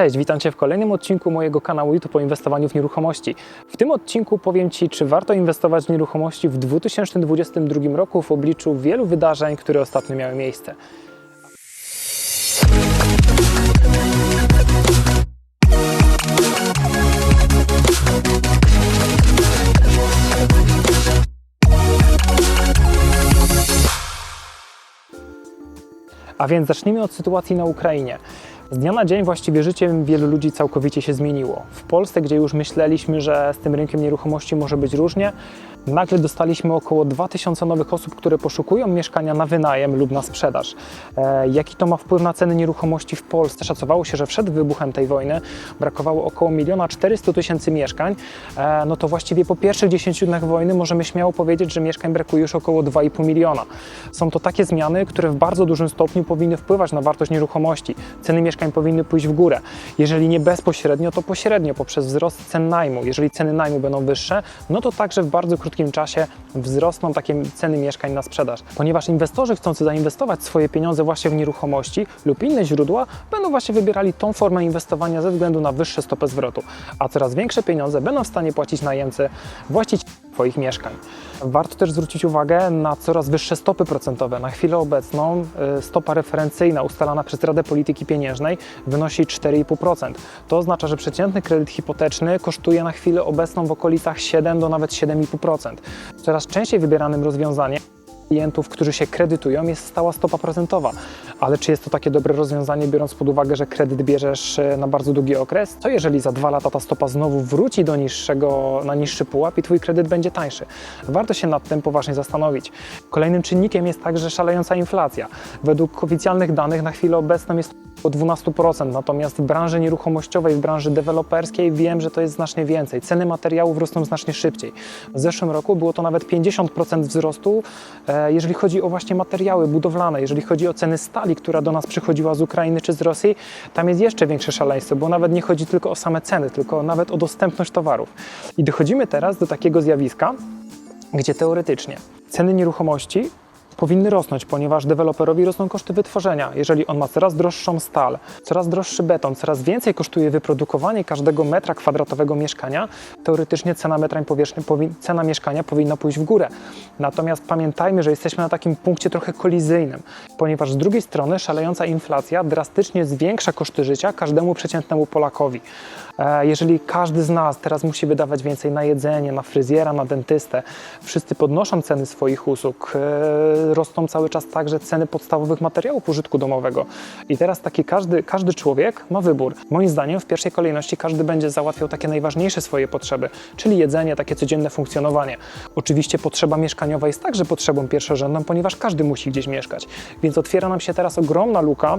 Cześć, witam Cię w kolejnym odcinku mojego kanału YouTube o inwestowaniu w nieruchomości. W tym odcinku powiem Ci, czy warto inwestować w nieruchomości w 2022 roku w obliczu wielu wydarzeń, które ostatnio miały miejsce. A więc zacznijmy od sytuacji na Ukrainie. Z dnia na dzień właściwie życie wielu ludzi całkowicie się zmieniło. W Polsce, gdzie już myśleliśmy, że z tym rynkiem nieruchomości może być różnie, nagle dostaliśmy około 2000 nowych osób, które poszukują mieszkania na wynajem lub na sprzedaż. E, jaki to ma wpływ na ceny nieruchomości w Polsce? Szacowało się, że przed wybuchem tej wojny brakowało około 1 400 tysięcy mieszkań. E, no to właściwie po pierwszych 10 dniach wojny możemy śmiało powiedzieć, że mieszkań brakuje już około 2,5 miliona. Są to takie zmiany, które w bardzo dużym stopniu powinny wpływać na wartość nieruchomości. Ceny mieszkań powinny pójść w górę. Jeżeli nie bezpośrednio, to pośrednio poprzez wzrost cen najmu. Jeżeli ceny najmu będą wyższe, no to także w bardzo krótkim czasie wzrosną takie ceny mieszkań na sprzedaż. Ponieważ inwestorzy chcący zainwestować swoje pieniądze właśnie w nieruchomości lub inne źródła, będą właśnie wybierali tą formę inwestowania ze względu na wyższe stopy zwrotu, a coraz większe pieniądze będą w stanie płacić najemcy, właściciele Twoich mieszkań. Warto też zwrócić uwagę na coraz wyższe stopy procentowe. Na chwilę obecną y, stopa referencyjna ustalana przez Radę Polityki Pieniężnej wynosi 4,5%. To oznacza, że przeciętny kredyt hipoteczny kosztuje na chwilę obecną w okolicach 7 do nawet 7,5%. Coraz częściej wybieranym rozwiązaniem klientów, którzy się kredytują, jest stała stopa procentowa. Ale czy jest to takie dobre rozwiązanie, biorąc pod uwagę, że kredyt bierzesz e, na bardzo długi okres? Co jeżeli za dwa lata ta stopa znowu wróci do niższego, na niższy pułap i Twój kredyt będzie tańszy? Warto się nad tym poważnie zastanowić. Kolejnym czynnikiem jest także szalejąca inflacja. Według oficjalnych danych na chwilę obecną jest o 12%, natomiast w branży nieruchomościowej, w branży deweloperskiej wiem, że to jest znacznie więcej. Ceny materiałów rosną znacznie szybciej. W zeszłym roku było to nawet 50% wzrostu, e, jeżeli chodzi o właśnie materiały budowlane, jeżeli chodzi o ceny stali, która do nas przychodziła z Ukrainy czy z Rosji, tam jest jeszcze większe szaleństwo, bo nawet nie chodzi tylko o same ceny, tylko nawet o dostępność towarów. I dochodzimy teraz do takiego zjawiska, gdzie teoretycznie ceny nieruchomości powinny rosnąć, ponieważ deweloperowi rosną koszty wytworzenia. Jeżeli on ma coraz droższą stal, coraz droższy beton, coraz więcej kosztuje wyprodukowanie każdego metra kwadratowego mieszkania, teoretycznie cena metra powierzchni, powi- cena mieszkania powinna pójść w górę. Natomiast pamiętajmy, że jesteśmy na takim punkcie trochę kolizyjnym, ponieważ z drugiej strony szalejąca inflacja drastycznie zwiększa koszty życia każdemu przeciętnemu Polakowi. E, Jeżeli każdy z nas teraz musi wydawać więcej na jedzenie, na fryzjera, na dentystę, wszyscy podnoszą ceny swoich usług, e, rosną cały czas także ceny podstawowych materiałów użytku domowego. I teraz taki każdy, każdy człowiek ma wybór. Moim zdaniem w pierwszej kolejności każdy będzie załatwiał takie najważniejsze swoje potrzeby, czyli jedzenie, takie codzienne funkcjonowanie. Oczywiście potrzeba mieszkaniowa jest także potrzebą pierwszorzędną, ponieważ każdy musi gdzieś mieszkać. Więc otwiera nam się teraz ogromna luka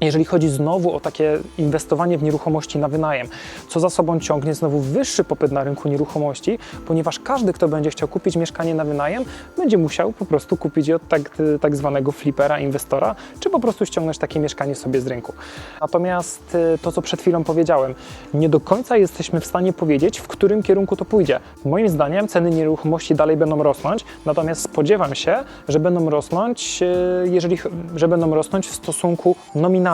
jeżeli chodzi znowu o takie inwestowanie w nieruchomości na wynajem, co za sobą ciągnie znowu wyższy popyt na rynku nieruchomości, ponieważ każdy, kto będzie chciał kupić mieszkanie na wynajem, będzie musiał po prostu kupić je od tak, tak zwanego flipera, inwestora, czy po prostu ściągnąć takie mieszkanie sobie z rynku. Natomiast y, to, co przed chwilą powiedziałem, nie do końca jesteśmy w stanie powiedzieć, w którym kierunku to pójdzie. Moim zdaniem ceny nieruchomości dalej będą rosnąć, natomiast spodziewam się, że będą rosnąć, y, jeżeli, że będą rosnąć w stosunku nominalnym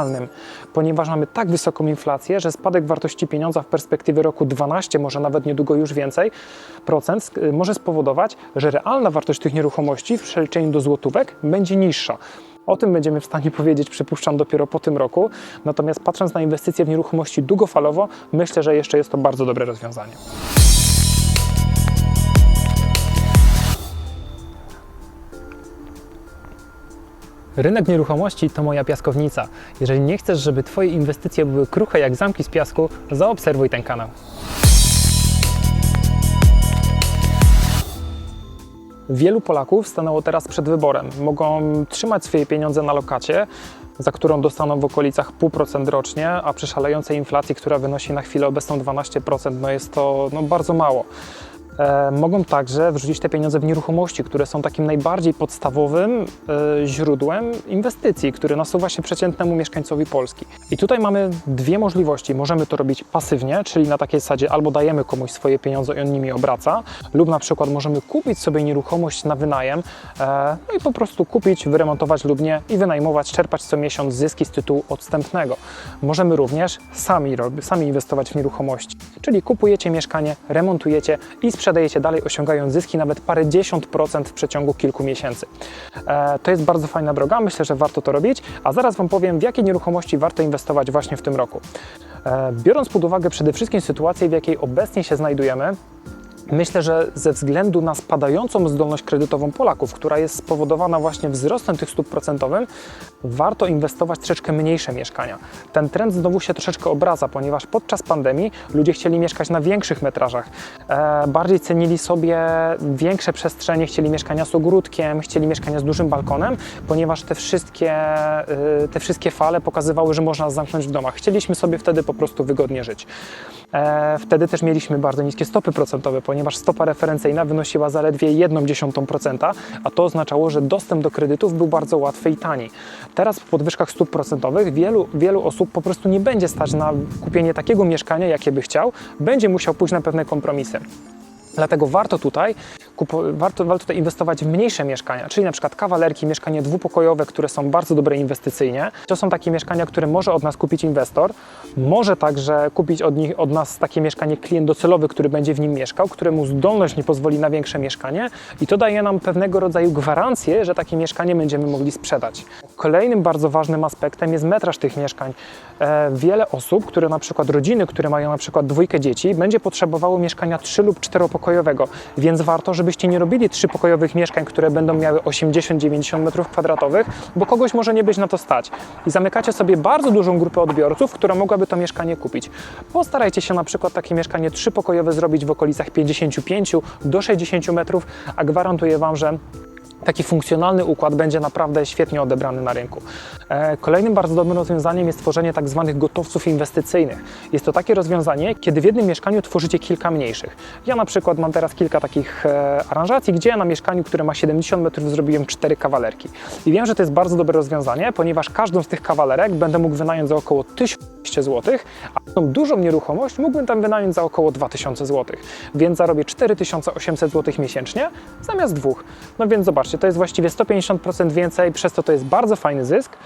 ponieważ mamy tak wysoką inflację, że spadek wartości pieniądza w perspektywie roku 12, może nawet niedługo już więcej, procent y, może spowodować, że realna wartość tych nieruchomości w przeliczeniu do złotówek będzie niższa. O tym będziemy w stanie powiedzieć, przypuszczam, dopiero po tym roku. Natomiast patrząc na inwestycje w nieruchomości długofalowo, myślę, że jeszcze jest to bardzo dobre rozwiązanie. Rynek nieruchomości to moja piaskownica. Jeżeli nie chcesz, żeby Twoje inwestycje były kruche jak zamki z piasku, zaobserwuj ten kanał. Wielu Polaków stanęło teraz przed wyborem. Mogą trzymać swoje pieniądze na lokacie, za którą dostaną w okolicach 0,5% rocznie, a przy szalejącej inflacji, która wynosi na chwilę obecną 12%, no jest to no, bardzo mało. E, mogą także wrzucić te pieniądze w nieruchomości, które są takim najbardziej podstawowym e, źródłem inwestycji, które nasuwa się przeciętnemu mieszkańcowi Polski. I tutaj mamy dwie możliwości. Możemy to robić pasywnie, czyli na takiej zasadzie albo dajemy komuś swoje pieniądze i on nimi obraca, lub na przykład możemy kupić sobie nieruchomość na wynajem, e, no i po prostu kupić, wyremontować lub nie i wynajmować, czerpać co miesiąc zyski z tytułu odstępnego. Możemy również sami, sami inwestować w nieruchomości, czyli kupujecie mieszkanie, remontujecie i sprzedajecie dalej, osiągając zyski nawet parę dziesiąt procent w przeciągu kilku miesięcy. E, to jest bardzo fajna droga, myślę, że warto to robić, a zaraz Wam powiem, w jakie nieruchomości warto inwestować właśnie w tym roku. E, biorąc pod uwagę przede wszystkim sytuację, w jakiej obecnie się znajdujemy, Myślę, że ze względu na spadającą zdolność kredytową Polaków, która jest spowodowana właśnie wzrostem tych stóp procentowym, warto inwestować troszeczkę mniejsze mieszkania. Ten trend znowu się troszeczkę obraca, ponieważ podczas pandemii ludzie chcieli mieszkać na większych metrażach, e, bardziej cenili sobie większe przestrzenie, chcieli mieszkania z ogródkiem, chcieli mieszkania z dużym balkonem, ponieważ te wszystkie, e, te wszystkie fale pokazywały, że można zamknąć w domach. Chcieliśmy sobie wtedy po prostu wygodnie żyć. E, Wtedy też mieliśmy bardzo niskie stopy procentowe, ponieważ stopa referencyjna wynosiła zaledwie 1,1%, a to oznaczało, że dostęp do kredytów był bardzo łatwy i tani. Teraz po podwyżkach stóp procentowych wielu, wielu osób po prostu nie będzie stać na kupienie takiego mieszkania, jakie by chciał, będzie musiał pójść na pewne kompromisy. Dlatego warto tutaj, warto, warto tutaj inwestować w mniejsze mieszkania, czyli na przykład kawalerki, mieszkania dwupokojowe, które są bardzo dobre inwestycyjnie. To są takie mieszkania, które może od nas kupić inwestor, może także kupić od, nich, od nas takie mieszkanie klient docelowy, który będzie w nim mieszkał, któremu zdolność nie pozwoli na większe mieszkanie i to daje nam pewnego rodzaju gwarancję, że takie mieszkanie będziemy mogli sprzedać. Kolejnym bardzo ważnym aspektem jest metraż tych mieszkań. E, wiele osób, które na przykład rodziny, które mają na przykład dwójkę dzieci, będzie potrzebowało mieszkania trzy lub czteropokojowego, więc warto, żebyście nie robili trzypokojowych mieszkań, które będą miały 80-90 metrów kwadratowych, bo kogoś może nie być na to stać. I zamykacie sobie bardzo dużą grupę odbiorców, która mogłaby to mieszkanie kupić. Postarajcie się na przykład takie mieszkanie trzypokojowe zrobić w okolicach 55 do 60 metrów, a gwarantuję Wam, że taki funkcjonalny układ będzie naprawdę świetnie odebrany na rynku. E, Kolejnym bardzo dobrym rozwiązaniem jest tworzenie tak zwanych gotowców inwestycyjnych. Jest to takie rozwiązanie, kiedy w jednym mieszkaniu tworzycie kilka mniejszych. Ja na przykład mam teraz kilka takich e, aranżacji, gdzie ja na mieszkaniu, które ma 70 metrów, zrobiłem cztery kawalerki. I wiem, że to jest bardzo dobre rozwiązanie, ponieważ każdą z tych kawalerek będę mógł wynająć za około 1200 zł, a tą dużą nieruchomość mógłbym tam wynająć za około 2000 zł. Więc zarobię 4800 zł miesięcznie zamiast dwóch. No więc zobaczcie, to jest właściwie 150% więcej, przez to to jest bardzo fajny zysk.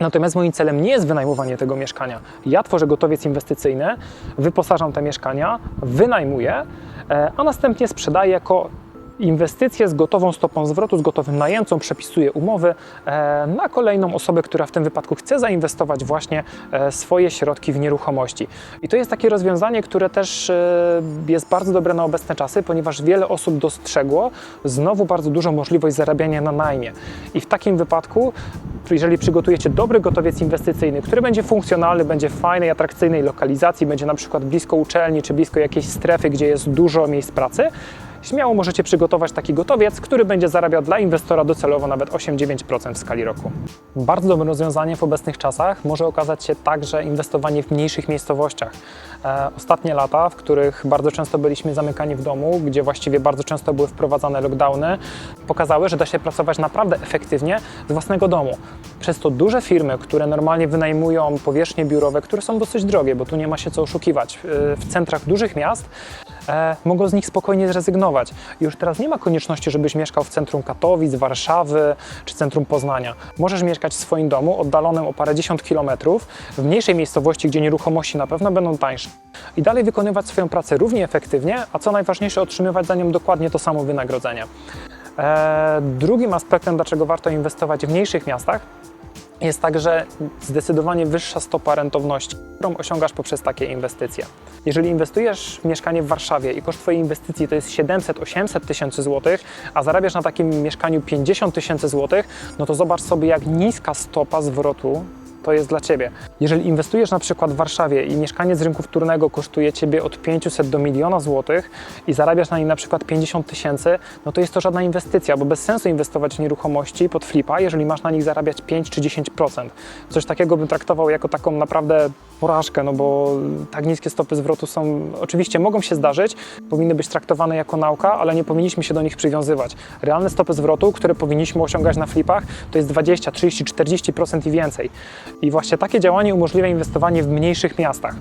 Natomiast moim celem nie jest wynajmowanie tego mieszkania. Ja tworzę gotowiec inwestycyjny, wyposażam te mieszkania, wynajmuję, e, a następnie sprzedaję jako inwestycje z gotową stopą zwrotu, z gotowym najemcą, przepisuję umowy e, na kolejną osobę, która w tym wypadku chce zainwestować właśnie e, swoje środki w nieruchomości. I to jest takie rozwiązanie, które też e, jest bardzo dobre na obecne czasy, ponieważ wiele osób dostrzegło znowu bardzo dużą możliwość zarabiania na najmie. I w takim wypadku jeżeli przygotujecie dobry gotowiec inwestycyjny, który będzie funkcjonalny, będzie w fajnej, atrakcyjnej lokalizacji, będzie na przykład blisko uczelni czy blisko jakiejś strefy, gdzie jest dużo miejsc pracy, śmiało możecie przygotować taki gotowiec, który będzie zarabiał dla inwestora docelowo nawet 8-9% w skali roku. Bardzo dobrym rozwiązaniem w obecnych czasach może okazać się także inwestowanie w mniejszych miejscowościach. E, ostatnie lata, w których bardzo często byliśmy zamykani w domu, gdzie właściwie bardzo często były wprowadzane lockdowny, pokazały, że da się pracować naprawdę efektywnie z własnego domu. Przez to duże firmy, które normalnie wynajmują powierzchnie biurowe, które są dosyć drogie, bo tu nie ma się co oszukiwać, e, w centrach dużych miast, e, mogą z nich spokojnie zrezygnować. Już teraz nie ma konieczności, żebyś mieszkał w centrum Katowic, Warszawy czy centrum Poznania. Możesz mieszkać w swoim domu, oddalonym o parędziesiąt kilometrów, w mniejszej miejscowości, gdzie nieruchomości na pewno będą tańsze. I dalej wykonywać swoją pracę równie efektywnie, a co najważniejsze, otrzymywać za nią dokładnie to samo wynagrodzenie. E, drugim aspektem, dlaczego warto inwestować w mniejszych miastach, jest także zdecydowanie wyższa stopa rentowności, którą osiągasz poprzez takie inwestycje. Jeżeli inwestujesz w mieszkanie w Warszawie i koszt Twojej inwestycji to jest 700-800 tysięcy złotych, a zarabiasz na takim mieszkaniu 50 tysięcy złotych, no to zobacz sobie, jak niska stopa zwrotu to jest dla Ciebie. Jeżeli inwestujesz na przykład w Warszawie i mieszkanie z rynku wtórnego kosztuje Ciebie od 500 do miliona złotych i zarabiasz na nim na przykład 50 tysięcy, no to jest to żadna inwestycja, bo bez sensu inwestować w nieruchomości pod flipa, jeżeli masz na nich zarabiać 5 czy 10%. Coś takiego bym traktował jako taką naprawdę porażkę, no bo tak niskie stopy zwrotu są, oczywiście mogą się zdarzyć, powinny być traktowane jako nauka, ale nie powinniśmy się do nich przywiązywać. Realne stopy zwrotu, które powinniśmy osiągać na flipach, to jest 20, 30, 40% i więcej. I właśnie takie działanie umożliwia inwestowanie w mniejszych miastach.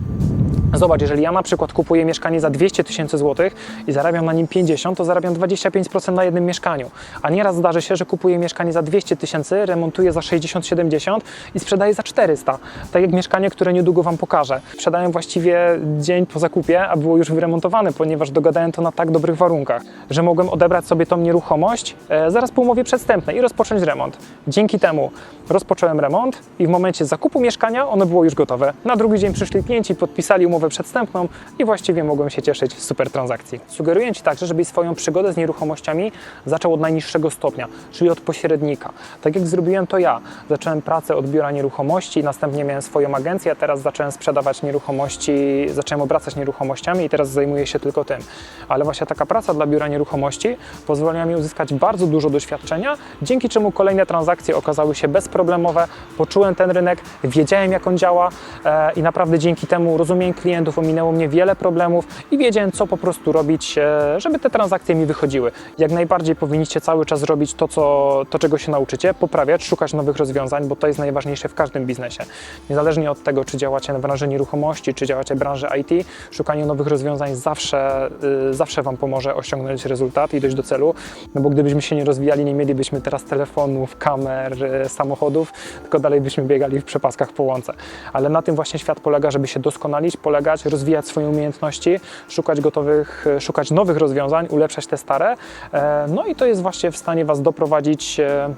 Zobacz, jeżeli ja na przykład kupuję mieszkanie za 200 tysięcy złotych i zarabiam na nim 50, to zarabiam 25% na jednym mieszkaniu. A nieraz zdarzy się, że kupuję mieszkanie za 200 tysięcy, remontuję za 60-70 i sprzedaję za 400. Tak jak mieszkanie, które niedługo Wam pokażę. Sprzedałem właściwie dzień po zakupie, a było już wyremontowane, ponieważ dogadałem to na tak dobrych warunkach, że mogłem odebrać sobie tą nieruchomość e, zaraz po umowie przedstępnej i rozpocząć remont. Dzięki temu rozpocząłem remont i w momencie zakupu mieszkania ono było już gotowe. Na drugi dzień przyszli klienci, podpisali umowę przedstępną i właściwie mogłem się cieszyć z super transakcji. Sugeruję Ci także, żebyś swoją przygodę z nieruchomościami zaczął od najniższego stopnia, czyli od pośrednika. Tak jak zrobiłem to ja. Zacząłem pracę od biura nieruchomości, następnie miałem swoją agencję, a teraz zacząłem sprzedawać nieruchomości, zacząłem obracać nieruchomościami i teraz zajmuję się tylko tym. Ale właśnie taka praca dla biura nieruchomości pozwoliła mi uzyskać bardzo dużo doświadczenia, dzięki czemu kolejne transakcje okazały się bezproblemowe. Poczułem ten rynek, wiedziałem jak on działa e, i naprawdę dzięki temu rozumiem klientów, ominęło mnie wiele problemów i wiedziałem co po prostu robić, e, żeby te transakcje mi wychodziły. Jak najbardziej powinniście cały czas robić to, co, to, czego się nauczycie, poprawiać, szukać nowych rozwiązań, bo to jest najważniejsze w każdym biznesie. Niezależnie od tego, czy działacie w branży nieruchomości, czy działacie w branży IT, szukanie nowych rozwiązań zawsze, y, zawsze Wam pomoże osiągnąć rezultat i dojść do celu, no bo gdybyśmy się nie rozwijali, nie mielibyśmy teraz telefonów, kamer, y, samochodów, tylko dalej byśmy biegali w przepaskach po łące. Ale na tym właśnie świat polega, żeby się doskonalić, polegać, rozwijać swoje umiejętności, szukać gotowych, y, szukać nowych rozwiązań, ulepszać te stare. E, No i to jest właśnie w stanie Was doprowadzić e,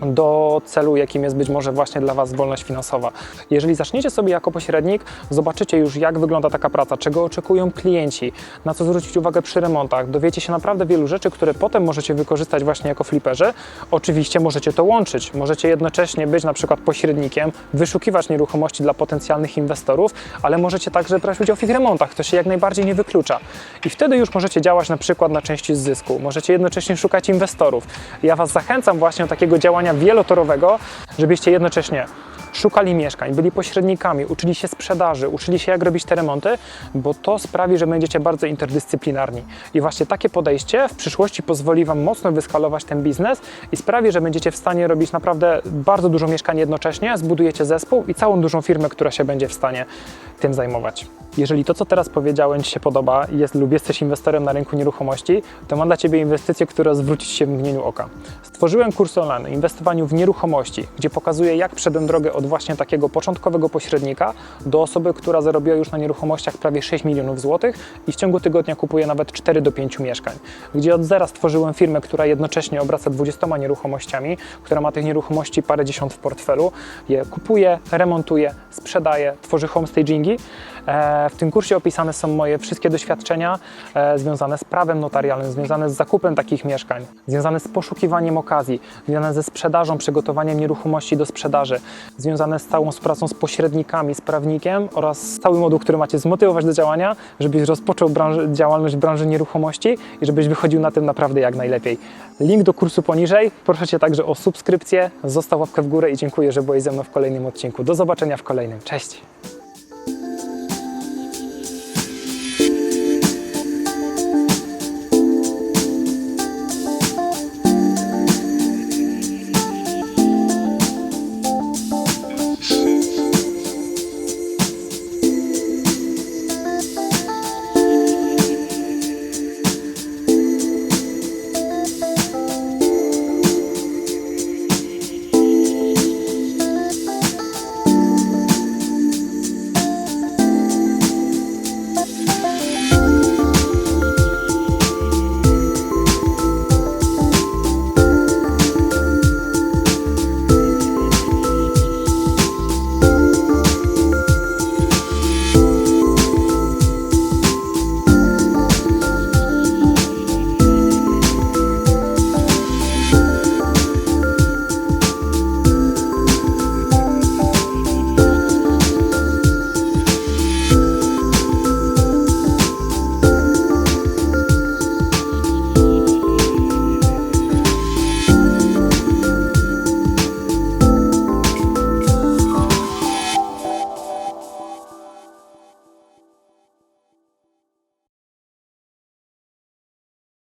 do celu, jakim jest być może właśnie dla Was wolność finansowa. Jeżeli zaczniecie sobie jako pośrednik, zobaczycie już, jak wygląda taka praca, czego oczekują klienci, na co zwrócić uwagę przy remontach. Dowiecie się naprawdę wielu rzeczy, które potem możecie wykorzystać właśnie jako fliperzy. Oczywiście możecie to łączyć. Możecie jednocześnie być na przykład pośrednikiem, wyszukiwać nieruchomości dla potencjalnych inwestorów, ale możecie także brać udział w ich remontach. To się jak najbardziej nie wyklucza. I wtedy już możecie działać na przykład na części zysku. Możecie jednocześnie szukać inwestorów. Ja Was zachęcam właśnie do takiego działania wielotorowego, żebyście jednocześnie szukali mieszkań, byli pośrednikami, uczyli się sprzedaży, uczyli się jak robić te remonty, bo to sprawi, że będziecie bardzo interdyscyplinarni. I właśnie takie podejście w przyszłości pozwoli Wam mocno wyskalować ten biznes i sprawi, że będziecie w stanie robić naprawdę bardzo dużo mieszkań jednocześnie, zbudujecie zespół i całą dużą firmę, która się będzie w stanie tym zajmować. Jeżeli to, co teraz powiedziałem, Ci się podoba jest, lub jesteś inwestorem na rynku nieruchomości, to mam dla Ciebie inwestycję, która zwróci się w mgnieniu oka. Stworzyłem kurs online o inwestowaniu w nieruchomości, gdzie pokazuję, jak przedem drogę od właśnie takiego początkowego pośrednika do osoby, która zarobiła już na nieruchomościach prawie 6 milionów złotych i w ciągu tygodnia kupuje nawet 4 do 5 mieszkań. Gdzie od zera stworzyłem firmę, która jednocześnie obraca 20 nieruchomościami, która ma tych nieruchomości parędziesiąt w portfelu, je kupuje, remontuje, sprzedaje, tworzy homestagingi. E, W tym kursie opisane są moje wszystkie doświadczenia e, związane z prawem notarialnym, związane z zakupem takich mieszkań, związane z poszukiwaniem okazji, związane ze sprzedażą, przygotowaniem nieruchomości do sprzedaży, związane z całą pracą z pośrednikami, z prawnikiem oraz z cały moduł, który macie zmotywować do działania, żebyś rozpoczął działalność w branży nieruchomości i żebyś wychodził na tym naprawdę jak najlepiej. Link do kursu poniżej. Proszę Cię także o subskrypcję, zostaw łapkę w górę i dziękuję, że byłeś ze mną w kolejnym odcinku. Do zobaczenia w kolejnym. Cześć!